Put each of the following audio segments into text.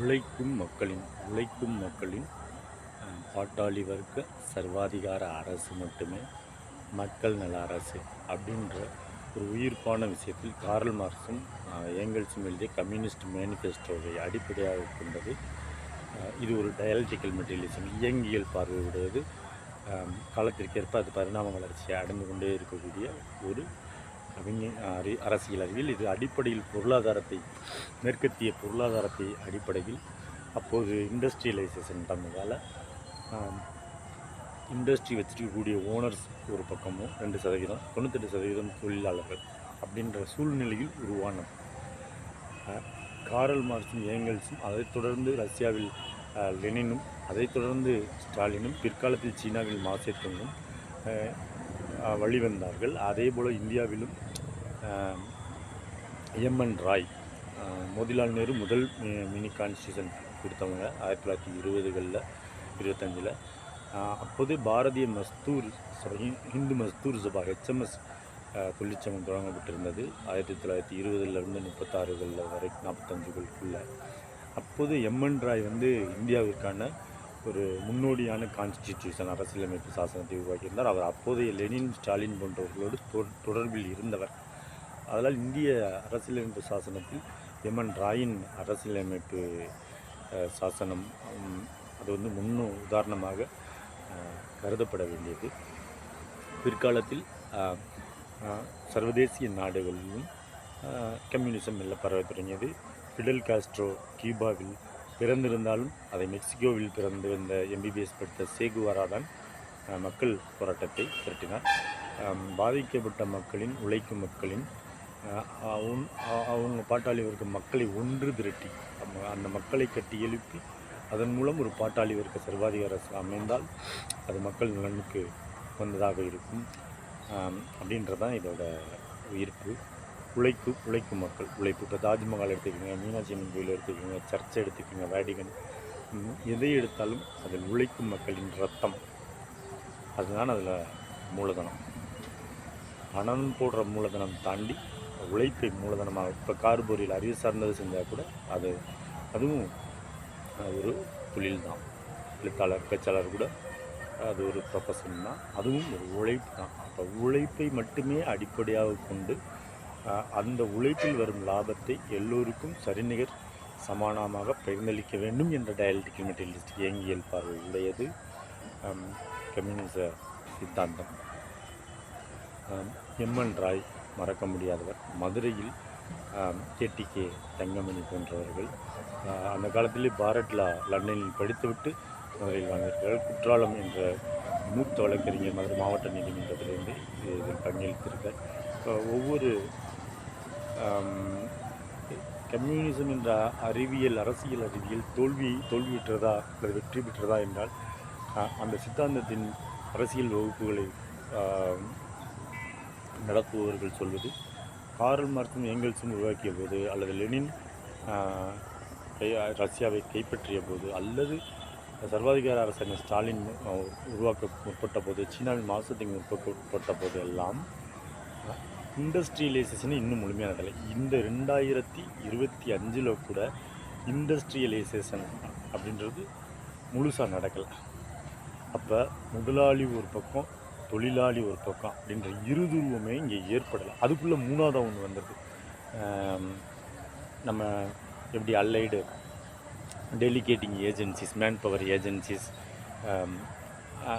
உழைக்கும் மக்களின் உழைக்கும் மக்களின் பாட்டாளி வர்க்க சர்வாதிகார அரசு மட்டுமே மக்கள் நல அரசு அப்படின்ற ஒரு உயிர்ப்பான விஷயத்தில் கார்ல் மார்க்ஸும் ஏங்கல்ஸும் எழுதிய கம்யூனிஸ்ட் மேனிஃபெஸ்டோவை அடிப்படையாக கொண்டது. இது ஒரு டயாலிட்டிக்கல் மெட்டீரியலிசம் இயங்கியல் பார்வையுடையது. காலத்திற்கேற்ப அது பரிணாம வளர்ச்சியை அடைந்து கொண்டே இருக்கக்கூடிய ஒரு விஞ்ஞ அறி அரசியல் அறிவியல். இது அடிப்படையில் பொருளாதாரத்தை மேற்கத்திய பொருளாதாரத்தை அடிப்படையில் அப்போது இண்டஸ்ட்ரியலைசேஷன் நடந்ததால் இண்டஸ்ட்ரி வச்சிருக்கக்கூடிய ஓனர்ஸ் ஒரு பக்கமும் ரெண்டு சதவீதம் தொண்ணூத்தெட்டு சதவீதம் தொழிலாளர்கள் அப்படின்ற சூழ்நிலையில் உருவானது. காரல் மார்க்ஸும் ஏங்கல்ஸும் அதைத் தொடர்ந்து ரஷ்யாவில் லெனினும் அதைத் தொடர்ந்து ஸ்டாலினும் பிற்காலத்தில் சீனாவில் மாசேத்துங்கும் அஹ், வழிவந்தார்கள் அதே போல் இந்தியாவிலும் எம்என் ராய் மோதிலால் நேரு முதல் மினி கான்ஸ்டியூஷன் கொடுத்தவங்க ஆயிரத்தி தொள்ளாயிரத்தி இருபதுகளில் இருபத்தஞ்சில். அப்போது பாரதிய மஸ்தூர் சபை ஹிந்து மஸ்தூர் சபா ஹெச்எம்எஸ் தொழிற்சங்கம் தொடங்கப்பட்டிருந்தது. ஆயிரத்தி தொள்ளாயிரத்தி இருபதுலேருந்து முப்பத்தாறுகளில் வரை நாற்பத்தஞ்சுகளுக்குள்ள அப்போது எம்என் ராய் வந்து இந்தியாவிற்கான ஒரு முன்னோடியான கான்ஸ்டிடியூஷன் அரசியலமைப்பு சாசனத்தை உருவாக்கியிருந்தார். அவர் அப்போதைய லெனின் ஸ்டாலின் போன்றவர்களோடு தொடர்பில் இருந்தவர். அதனால் இந்திய அரசியலமைப்பு சாசனத்தில் எம்என் ராயின் அரசியலமைப்பு சாசனம் அது வந்து முன்னு உதாரணமாக கருதப்பட வேண்டியது. பிற்காலத்தில் சர்வதேசிய நாடுகளிலும் கம்யூனிசம் எல்லாம் பரவத் தொடங்கியது. ஃபிடல் காஸ்ட்ரோ கியூபாவில் பிறந்திருந்தாலும் அதை மெக்சிகோவில் பிறந்து வந்த எம்பிபிஎஸ் படித்த சேகுவாராதான் மக்கள் போராட்டத்தை திரட்டினார். பாதிக்கப்பட்ட மக்களின் உழைக்கும் மக்களின் அவங்க பாட்டாளி வர்க்க மக்களை ஒன்று திரட்டி அந்த- மக்களை கட்டி எழுப்பி அதன் மூலம் ஒரு பாட்டாளி வர்க்க சர்வாதிகார அரசு அமைந்தால் அது மக்கள் நலனுக்கு வந்ததாக இருக்கும். அப்படின்றதான் இதோட உயிர்ப்பு. உழைப்பு உழைக்கும் மக்கள். உழைப்பு இப்போ தாஜ்மஹால் எடுத்துக்கோங்க மீனாட்சி அம்மன் கோயில் எடுத்துக்கோங்க சர்ச் எடுத்துக்கோங்க வேடிகன். எதை எடுத்தாலும் அதில் உழைக்கும் மக்களின் ரத்தம். அதுதான் அதில் மூலதனம். பணம் போடுற மூலதனம் தாண்டி உழைப்பை மூலதனமாக இப்போ கார்போரியில் அறிவு சார்ந்தது செஞ்சால் கூட அது அதுவும் ஒரு தொழில் தான் எழுத்தாளர் பேச்சாளர் கூட அது ஒரு ப்ரொஃபஷன் தான். அதுவும் ஒரு உழைப்பு தான். அப்போ உழைப்பை மட்டுமே அடிப்படையாக கொண்டு அந்த உழைப்பில் வரும் லாபத்தை எல்லோருக்கும் சரிநிகர் சமானமாக பகிர்ந்தளிக்க வேண்டும் என்ற டயலட்டிக்கல் மெட்டீரியலிஸ்ட் இயங்கியல் பார்வை உடையது. கம்யூனிச சித்தாந்தம். எம்என் ராய் மறக்க முடியாதவர். மதுரையில் கேடிகே தங்கமணி போன்றவர்கள் அந்த காலத்திலே பாரட்லா லண்டனில் படித்துவிட்டு மதுரையில் வாழ்ந்தார்கள் குற்றாலம் என்ற மூத்த வழக்கறிஞர் மதுரை மாவட்ட நீதிமன்றத்திலிருந்து இதில் பங்கேற்றிருக்கார் ஒவ்வொரு கம்யூனிசம் என்ற அறிவியல் அரசியல் அறிவியல் தோல்வி தோல்வியுற்றதா அல்லது வெற்றி பெற்றதா என்றால் அந்த சித்தாந்தத்தின் அரசியல் வகுப்புகளை நடத்துபவர்கள் சொல்வது காரல் மார்க்சும் ஏங்கல்ஸும் உருவாக்கிய போது அல்லது லெனின் கை- ரஷ்யாவை கைப்பற்றிய போது அல்லது சர்வாதிகார அரசன் ஸ்டாலின் உருவாக்க முற்பட்ட போது சீனாவின் மாசத்தின் முற்பட்ட போது எல்லாம் இண்டஸ்ட்ரியலைசேஷன் இன்னும் முழுமையாக நடக்கலை. இந்த ரெண்டாயிரத்தி இருபத்தி அஞ்சில் கூட இண்டஸ்ட்ரியலைசேஷன் அப்படின்றது முழுசாக நடக்கலை. அப்போ முதலாளி ஒரு பக்கம் தொழிலாளி ஒரு பக்கம் அப்படின்ற இருதுருவமே இங்கே ஏற்படலை. அதுக்குள்ளே மூணாவதாக ஒன்று வந்தது நம்ம எப்படி allied delegating agencies manpower agencies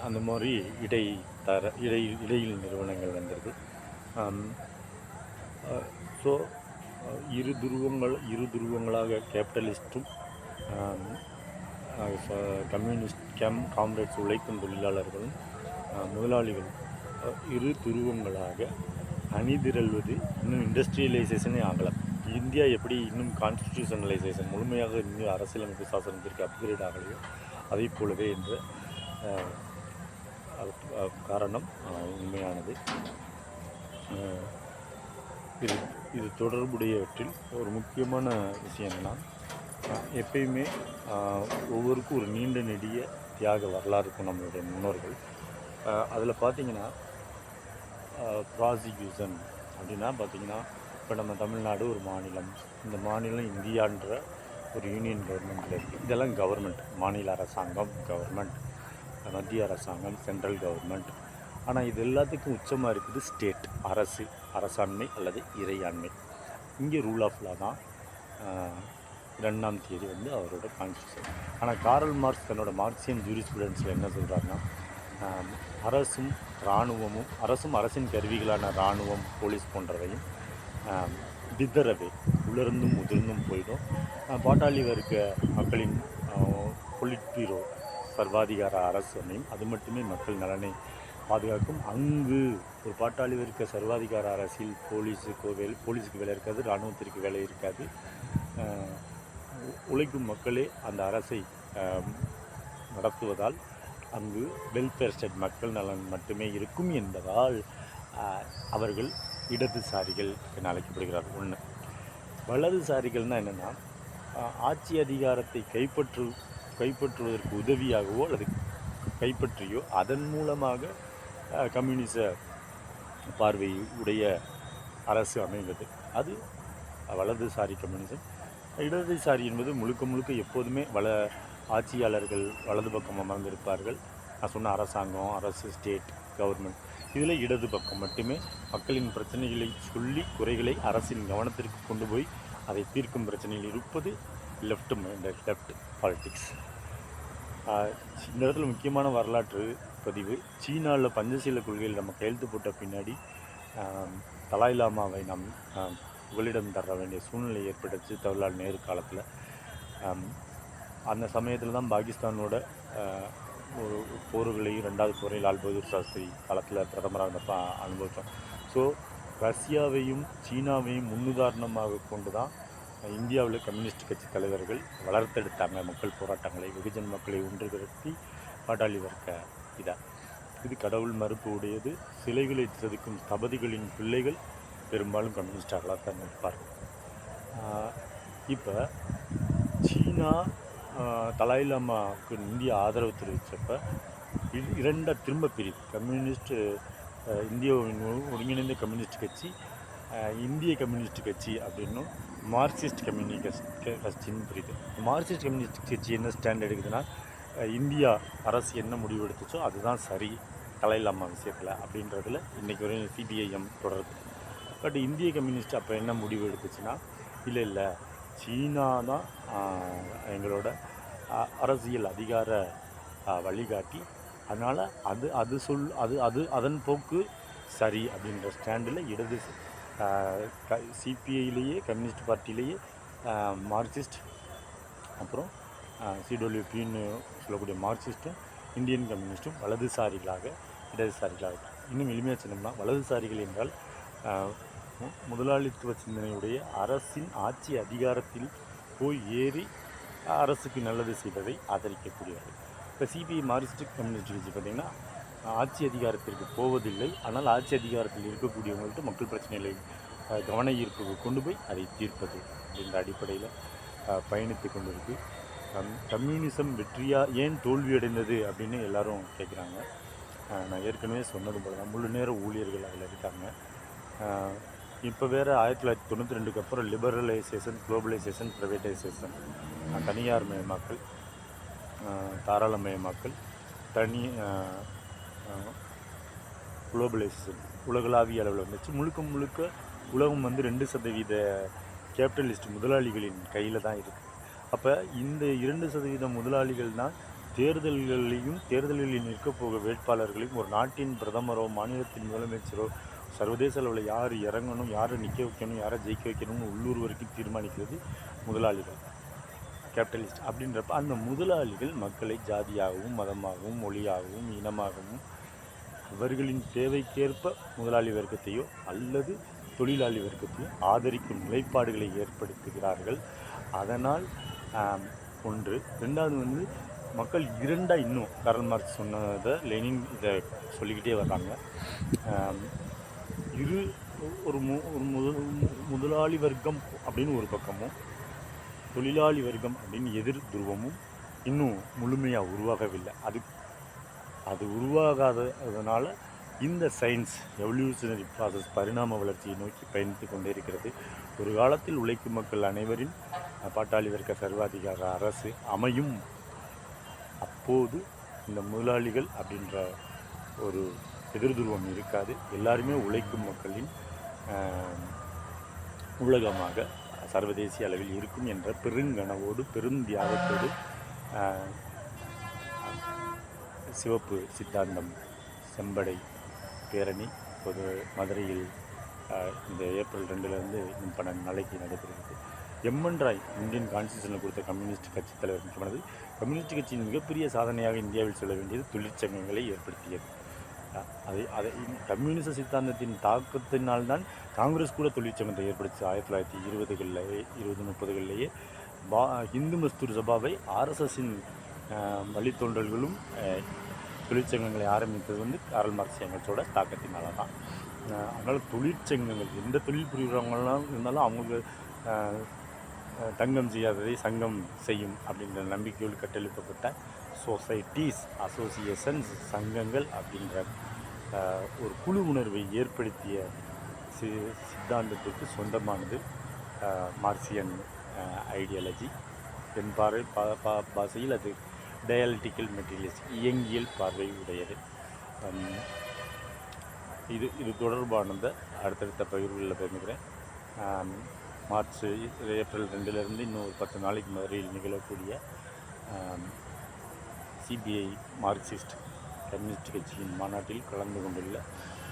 அந்த மாதிரி இடை தர இடை இடையில் நிறுவனங்கள் வந்தது Um, uh, ஸோ uh, இரு துருவங்கள் இரு துருவங்களாக கேபிட்டலிஸ்ட்டும் கம்யூனிஸ்ட் கேம் காம்ரேட்ஸ் உழைக்கும் தொழிலாளர்களும் uh, முதலாளிகள் இரு துருவங்களாக அணிதிரள்வது இன்னும் இண்டஸ்ட்ரியலைசேஷனே ஆகலை. இந்தியா எப்படி இன்னும் கான்ஸ்டிடியூஷனலைசேஷன் முழுமையாக இன்னும் அரசியலமைப்பு சாசனத்திற்கு அப்கிரேட் ஆகலையோ அதை போலவே என்ற காரணம் உண்மையானது. இது இது தொடர்புடையவற்றில் ஒரு முக்கியமான விஷயம் என்னன்னா எப்பயுமே ஒவ்வொருக்கும் ஒரு நீண்ட நெடிய தியாக வரலாறு இருக்கும் நம்மளுடைய முன்னோர்கள். அதில் பார்த்திங்கன்னா ப்ராசிக்யூஷன் அப்படின்னா பார்த்திங்கன்னா இப்போ நம்ம தமிழ்நாடு ஒரு மாநிலம் இந்த மாநிலம் இந்தியான்ற ஒரு யூனியன் கவர்மெண்ட்டில் இருக்குது இதெல்லாம் கவர்மெண்ட் மாநில அரசாங்கம் கவர்மெண்ட் மத்திய அரசாங்கம் சென்ட்ரல் கவர்மெண்ட். ஆனால் இது எல்லாத்துக்கும் உச்சமாக இருக்குது ஸ்டேட். அரசு அரசாண்மை அல்லது இறையாண்மை. இங்கே ரூல் ஆஃப் லா தான் ரெண்டாம் தேதி வந்து அவரோட கான்ஸ்டியூஷன் ஆனால் காரல் மார்க்ஸ் தன்னோட மார்க்சியம் ஜூரிஸ்பிரன்ஸில் என்ன சொல்கிறாருன்னா அரசும் இராணுவமும் அரசும் அரசின் கருவிகளான இராணுவம் போலீஸ் போன்றவையும் ஆம், உலர்ந்தும் முதிர்ந்தும் போயிடும். பாட்டாளி வர்க்க மக்களின் பொலிட் பீரோ சர்வாதிகார அரசு அமையும் அது மட்டுமே மக்கள் நலனை பாதுகாக்கும். அங்கு ஒரு பாட்டாளி இருக்க சர்வாதிகார அரசில் போலீஸுக்கு வேலை போலீஸுக்கு வேலை இருக்காது இராணுவத்திற்கு வேலை இருக்காது. உழைக்கும் மக்களே அந்த அரசை நடத்துவதால் அங்கு வெல்ஃபேர் ஸ்டேட் மக்கள் நலன் மட்டுமே இருக்கும் என்பதால் அவர்கள் இடதுசாரிகள் என அழைக்கப்படுகிறார்கள் ஒன்று வலதுசாரிகள்னால் என்னென்னா ஆட்சி அதிகாரத்தை கைப்பற்று கைப்பற்றுவதற்கு உதவியாகவோ அல்லது கைப்பற்றியோ அதன் மூலமாக கம்யூனிச பார்வை உடைய அரசு அமைந்தது. அது வலதுசாரி கம்யூனிசம். இடதுசாரி என்பது முழுக்க முழுக்க எப்போதுமே வல ஆட்சியாளர்கள் வலது பக்கம் அமர்ந்திருப்பார்கள். நான் சொன்ன அரசாங்கம் அரசு ஸ்டேட் கவர்மெண்ட் இதில் இடது பக்கம் மட்டுமே மக்களின் பிரச்சனைகளை சொல்லி குறைகளை அரசின் கவனத்திற்கு கொண்டு போய் அதை தீர்க்கும் பிரச்சனையில் இருப்பது லெஃப்ட் மைண்டட் லெஃப்ட் பாலிட்டிக்ஸ் இந்த இடத்துல முக்கியமான வரலாற்று பதிவு. சீனாவில் பஞ்சசீல கொள்கையில் நம்ம கையெழுத்து போட்ட பின்னாடி தலாய் லாமாவை நாம் உங்களிடம் புகலிடம் தர வேண்டிய சூழ்நிலை ஏற்பட்டுச்சு தொழிலாளர் நேரு காலத்தில். அந்த சமயத்தில் தான் பாகிஸ்தானோட ஒரு போர்களையும் ரெண்டாவது போரையும் லால் பகதூர் சாஸ்திரி காலத்தில் பிரதமராக இருந்தப்ப அனுபவித்தோம் ஸோ ரஷ்யாவையும் சீனாவையும் முன்னுதாரணமாக கொண்டு தான் இந்தியாவில் கம்யூனிஸ்ட் கட்சி தலைவர்கள் வளர்த்தெடுத்தாங்க. மக்கள் போராட்டங்களை வெகுஜன் மக்களை ஒன்றுபடுத்தி பாட்டாளி வர்க்க இதான். இது கடவுள் மறுப்பு உடையது சிலைகளை செதுக்கும் ஸ்தபதிகளின் பிள்ளைகள் பெரும்பாலும் கம்யூனிஸ்டாகலாக தான் இருப்பார்கள் இப்போ சீனா ஆஹ், தலாய் லாமாவுக்கு இந்தியா ஆதரவு தெரிவித்தப்ப இரண்டாக திரும்ப பிரிவு. கம்யூனிஸ்ட் இந்திய இந்தியாவின் ஒருங்கிணைந்த கம்யூனிஸ்ட் கட்சி இந்திய கம்யூனிஸ்ட் கட்சி அப்படின்னும் மார்க்சிஸ்ட் கம்யூனிஸ்ட் கட்சின்னு புரியுது மார்க்சிஸ்ட் கம்யூனிஸ்ட் கட்சி என்ன ஸ்டாண்ட் எடுக்குதுன்னா இந்தியா அரசு என்ன முடிவு எடுத்துச்சோ அதுதான் சரி தலை விஷயத்தில் அப்படின்றதுல இன்றைக்கி வரையும் சிபிஐஎம் தொடருது பட் இந்திய கம்யூனிஸ்ட் அப்போ என்ன முடிவு எடுத்துச்சுன்னா இல்லை இல்லை சீனா தான் எங்களோட அரசியல் அதிகார வழிகாட்டி. அதனால் அது அது சொல் அது அது அதன் போக்கு சரி அப்படின்ற ஸ்டாண்டில் இடது சிபிஐலேயே கம்யூனிஸ்ட் பார்ட்டிலேயே மார்க்சிஸ்ட் அப்புறம் சிடபிள்யூபின்னு சொல்லக்கூடிய மார்க்சிஸ்ட்டும் இந்தியன் கம்யூனிஸ்ட்டும் வலதுசாரிகளாக இடதுசாரிகளாக. இன்னும் எளிமையாக சொன்னோம்னா வலதுசாரிகள் என்றால் மு- முதலாளித்துவ சிந்தனையுடைய அரசின் ஆட்சி அதிகாரத்தில் போய் ஏறி அரசுக்கு நல்லது செய்வதை ஆதரிக்கக்கூடியவர்கள். இப்போ சிபிஐ மார்க்சிஸ்ட் கம்யூனிஸ்ட் கட்சி பார்த்திங்கன்னா ஆட்சி அதிகாரத்திற்கு போவதில்லை. ஆனால் ஆட்சி அதிகாரத்தில் இருக்கக்கூடியவங்கள்ட்ட மக்கள் பிரச்சனைகளை கவன ஈர்ப்புக்கு கொண்டு போய் அதை தீர்ப்பது அப்படின்ற அடிப்படையில் பயணித்து கொண்டிருக்கு. கம் கம்யூனிசம் வெற்றியாக ஏன் தோல்வியடைந்தது அப்படின்னு எல்லாரும் கேட்குறாங்க நான் ஏற்கனவே சொன்னது போல தான். முழு நேர ஊழியர்கள் அதில் இருக்காங்க. இப்போ வேறு ஆயிரத்தி தொள்ளாயிரத்தி தொண்ணூற்றி ரெண்டுக்கு அப்புறம் லிபரலைசேஷன் குளோபலைசேஷன் ப்ரைவேட்டைசேஷன் தனியார் மயமாக்கல் தாராளமயமாக்கல் தனி குளோபலைசேஷன் உலகளாவிய அளவில் வந்துச்சு. முழுக்க முழுக்க உலகம் வந்து ரெண்டு சதவீத கேபிட்டலிஸ்ட் முதலாளிகளின் கையில் தான் இருக்குது அப்போ இந்த இரண்டு சதவீத முதலாளிகள் தான் தேர்தல்களையும் தேர்தல்களில் நிற்கப் போக வேட்பாளர்களையும் ஒரு நாட்டின் பிரதமரோ மாநிலத்தின் முதலமைச்சரோ சர்வதேச அளவில் யார் இறங்கணும் யாரை நிற்க வைக்கணும் யாரை ஜெயிக்க வைக்கணும்னு உள்ளூர் வரைக்கும் தீர்மானிக்கிறது முதலாளிகள். கேபிட்டலிஸ்ட் அப்படின்றப்ப அந்த முதலாளிகள் மக்களை ஜாதியாகவும் மதமாகவும் மொழியாகவும் இனமாகவும் அவர்களின் தேவைக்கேற்ப முதலாளி வர்க்கத்தையோ அல்லது தொழிலாளி வர்க்கத்தையோ ஆதரிக்கும் நிலைப்பாடுகளை ஏற்படுத்துகிறார்கள். அதனால் ஒன்று. ரெண்டாவது வந்து மக்கள் இரண்டாக இன்னும் கரல் மார்க்ஸ் சொன்னதை லெனின் இதை சொல்லிக்கிட்டே வர்றாங்க. இரு ஒரு மு ஒரு முதல் முதலாளி வர்க்கம் அப்படின்னு ஒரு பக்கமும் தொழிலாளி வர்க்கம் அப்படின்னு எதிர் துருவமும் இன்னும் முழுமையாக உருவாகவில்லை. அது அது உருவாகாததுனால இந்த சயின்ஸ் எவல்யூஷனரி ப்ராசஸ் பரிணாம வளர்ச்சியை நோக்கி பயணித்து கொண்டே இருக்கிறது. ஒரு காலத்தில் உழைக்கும் மக்கள் அனைவரின் பாட்டாளி வர்க்க சர்வாதிகார அரசு அமையும். அப்போது இந்த முதலாளிகள் அப்படின்ற ஒரு எதிர்துருவம் இருக்காது. எல்லாருமே உழைக்கும் மக்களின் உலகமாக சர்வதேசிய அளவில் இருக்கும் என்ற பெருங்கனவோடு பெருந்தியாகத்தோடு சிவப்பு சித்தாந்தம் செம்படை பேரணி ஒரு மதுரையில் இந்த ஏப்ரல் ரெண்டுலேருந்து இன்னும் பன்னெண்டு நாளைக்கு நடைபெறுகிறது. எம்என் ராய் இந்தியன் கான்ஸ்டியூஷனில் கொடுத்த கம்யூனிஸ்ட் கட்சித் தலைவர் முக்கியமானது. கம்யூனிஸ்ட் கட்சியின் மிகப்பெரிய சாதனையாக இந்தியாவில் சொல்ல வேண்டியது தொழிற்சங்கங்களை ஏற்படுத்தியது. அதை அதை கம்யூனிச சித்தாந்தத்தின் தாக்கத்தினால்தான் காங்கிரஸ் கூட தொழிற்சங்கத்தை ஏற்படுத்தி ஆயிரத்தி தொள்ளாயிரத்தி இருபதுகளில் இருபது முப்பதுகளிலேயே பா இந்து மஸ்தூர் சபாவை ஆர்எஸ்எஸின் வழித்தோன்றல்களும் தொழிற்சங்கங்களை ஆரம்பித்தது வந்து காரல் மார்க்ஸ் எங்கல்ஸோட தாக்கத்தினால தான் அதனால் தொழிற்சங்கங்கள் எந்த தொழில் புரிகிறவங்களாம் இருந்தாலும் அவங்க தங்கம் செய்யாததை சங்கம் செய்யும் அப்படின்ற நம்பிக்கையோடு கட்டெழுப்பப்பட்ட சொசைட்டிஸ் அசோசியேஷன்ஸ் சங்கங்கள் அப்படின்ற ஒரு குழு உணர்வை ஏற்படுத்திய சி சித்தாந்தத்துக்கு சொந்தமானது மார்சியன் ஐடியாலஜி என் பார்வை பா பா பாஷையில் அது டயாலிட்டிக்கல் மெட்டீரியல்ஸ் இயங்கியல் பார்வை உடையது. இது இது தொடர்பானதை. அடுத்தடுத்த பகிர்வுகளில் பகிர்ந்துக்கிறேன் மார்ச் ஏப்ரல் ரெண்டுலேருந்து இன்னும் ஒரு பத்து நாளைக்கு மதுரையில் நிகழக்கூடிய சிபிஐ மார்க்சிஸ்ட் கம்யூனிஸ்ட் கட்சியின் மாநாட்டில் கலந்து கொண்டுள்ள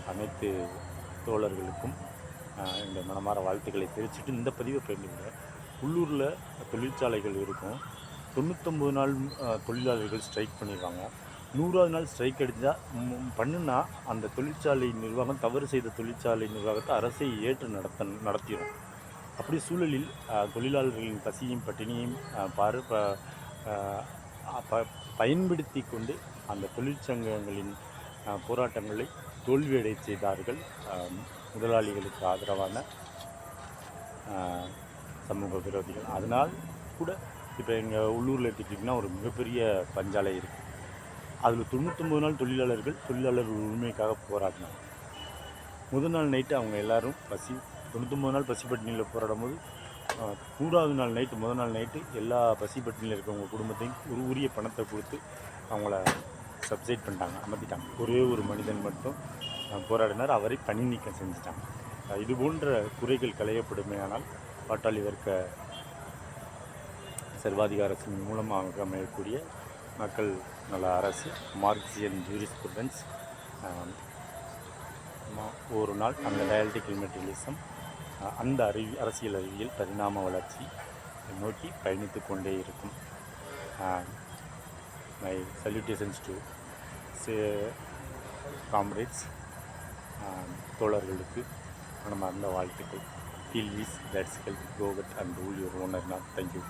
அனைத்து தோழர்களுக்கும் இந்த மனமார வாழ்த்துக்களை தெரிவிச்சுட்டு இந்த பதிவை பகிர்ந்துக்கிறேன் உள்ளூரில் தொழிற்சாலைகள் இருக்கும். தொண்ணூத்தொம்பது நாள் தொழிலாளர்கள் ஸ்ட்ரைக் பண்ணிடுவாங்க நூறாவது நாள் ஸ்ட்ரைக் அடித்தால் பண்ணுனா அந்த தொழிற்சாலை நிர்வாகம் தவறு செய்த தொழிற்சாலை நிர்வாகத்தை அரசை ஏற்று நடத்த நடத்திடும் அப்படி சூழலில் தொழிலாளர்களின் பசியும் பட்டினியும் பார் பாரு ப- பயன்படுத்தி கொண்டு அந்த தொழிற்சங்கங்களின் போராட்டங்களை தோல்வியடை செய்தார்கள். முதலாளிகளுக்கு ஆதரவான சமூக விரோதிகள். அதனால் கூட இப்போ எங்கள் உள்ளூரில் எடுத்துக்கிட்டிங்கன்னா ஒரு மிகப்பெரிய பஞ்சாலை இருக்குது அதில் தொண்ணூற்றொம்பது நாள் தொழிலாளர்கள் தொழிலாளர்கள் உரிமைக்காக போராடினாங்க. முதல் நாள் நைட்டு அவங்க எல்லாரும் பசி தொண்ணூத்தொம்பது நாள் பசி பட்டினியில் போராடும் போது நூறாவது நாள் நைட்டு முதல் நாள் நைட்டு எல்லா பசி பட்டினியில் இருக்கிறவங்க குடும்பத்தையும் ஒரு உரிய பணத்தை கொடுத்து அவங்கள சப்சைட் பண்ணிட்டாங்க அமர்த்திட்டாங்க. ஒரே ஒரு மனிதன் மட்டும் போராடினார். அவரை பணி நீக்கம் செஞ்சுட்டாங்க. இது போன்ற குறைகள் களையப்படுமேயானால் பாட்டாளி வர்க்க சர்வாதிகாரத்தின் மூலமாக அமையக்கூடிய மக்கள் நல அரசு மார்க்சியன் ஜூரிஸ்புரன்ஸ் ஒரு நாள் அந்த டயல்டிக்கல் மெட்டீரியலிசம் அந்த அறிவி அரசியல் அறிவியல் பரிணாம வளர்ச்சி நோக்கி பயணித்து கொண்டே இருக்கும். மை சல்யூட்டேஷன்ஸ் டு காம்ரேட்ஸ் தோழர்களுக்கு மனமார்ந்த வாழ்த்துக்கள். ஃபீல் இஸ் தட்ஸ் ஹெல்ப் கோகட் அண்ட் ரூல் யுவர் ஓனர் நான் தேங்க்யூ